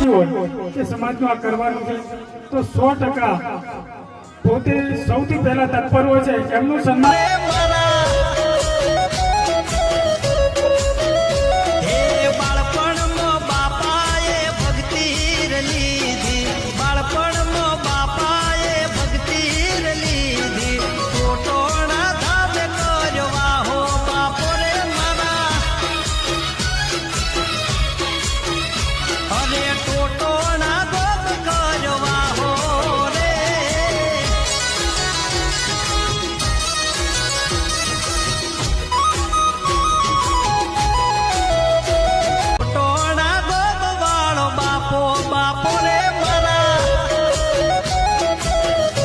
શું હોય કે સમાજનું આ કરવાનું છે. તો સો ટકા પોતે સૌથી પહેલા તત્પર હોય છે, એમનું સન્માન